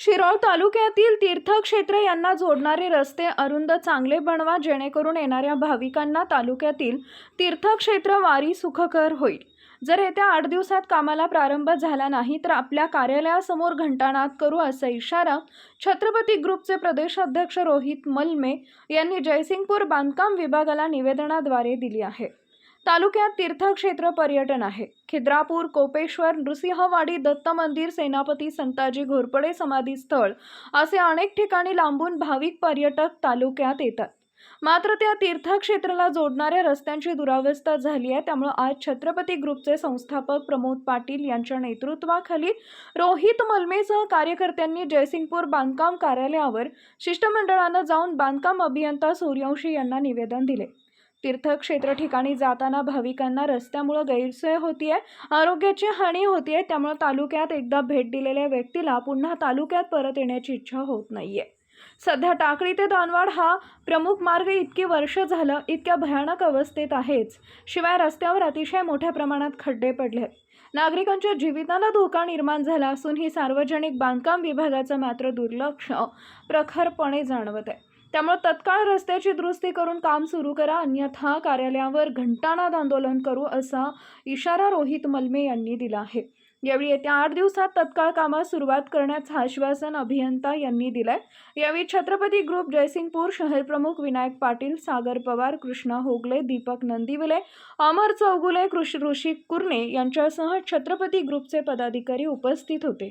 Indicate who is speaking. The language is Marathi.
Speaker 1: शिरोळ तालुक्यातील तीर्थक्षेत्र यांना जोडणारे रस्ते अरुंद चांगले बनवा जेणेकरून येणाऱ्या भाविकांना तालुक्यातील तीर्थक्षेत्र वारी सुखकर होईल. जर येत्या आठ दिवसात कामाला प्रारंभ झाला नाही तर आपल्या कार्यालयासमोर घंटानाद करू असा इशारा छत्रपती ग्रुपचे प्रदेशाध्यक्ष रोहित मलमे यांनी जयसिंगपूर बांधकाम विभागाला निवेदनाद्वारे दिली आहे. तालुक्यात तीर्थक्षेत्र पर्यटन आहे. खिद्रापूर कोपेश्वर नृसिंहवाडी दत्त मंदिर सेनापती संताजी घोरपडे समाधी स्थळ असे अनेक ठिकाणी लांबून भाविक पर्यटक तालुक्यात येतात. मात्र त्या तीर्थक्षेत्राला जोडणाऱ्या रस्त्यांची दुरावस्था झाली आहे. त्यामुळे आज छत्रपती ग्रुपचे संस्थापक प्रमोद पाटील यांच्या नेतृत्वाखाली रोहित मलमेसह कार्यकर्त्यांनी जयसिंगपूर बांधकाम कार्यालयावर शिष्टमंडळानं जाऊन बांधकाम अभियंता सूर्यवंशी यांना निवेदन दिले. तीर्थक्षेत्र ठिकाणी जाताना भाविकांना रस्त्यामुळं गैरसोय होतीये आरोग्याची हानी होतीये त्यामुळे तालुक्यात एकदा भेट दिलेल्या व्यक्तीला पुन्हा तालुक्यात परत येण्याची इच्छा होत नाहीये. सध्या टाकळी ते दानवाड हा प्रमुख मार्ग इतकी वर्ष झालं इतक्या भयानक अवस्थेत आहेच. शिवाय रस्त्यावर अतिशय मोठ्या प्रमाणात खड्डे पडले नागरिकांच्या जीविताला धोका निर्माण झाला असून ही सार्वजनिक बांधकाम विभागाचं मात्र दुर्लक्ष प्रखरपणे जाणवत आहे त्यामुळे तत्काळ रस्त्याची दुरुस्ती करून काम सुरू करा अन्यथा कार्यालयावर घंटानाद आंदोलन करू असा इशारा रोहित मलमे यांनी दिला आहे. यावेळी येत्या आठ दिवसात तत्काळ कामास सुरुवात करण्याचं आश्वासन अभियंता यांनी दिलंय. यावेळी छत्रपती ग्रुप जयसिंगपूर शहर प्रमुख विनायक पाटील सागर पवार कृष्णा होगले दीपक नंदिवले अमर चौगुले कृषी ऋषी कुर्णे यांच्यासह छत्रपती ग्रुपचे पदाधिकारी उपस्थित होते.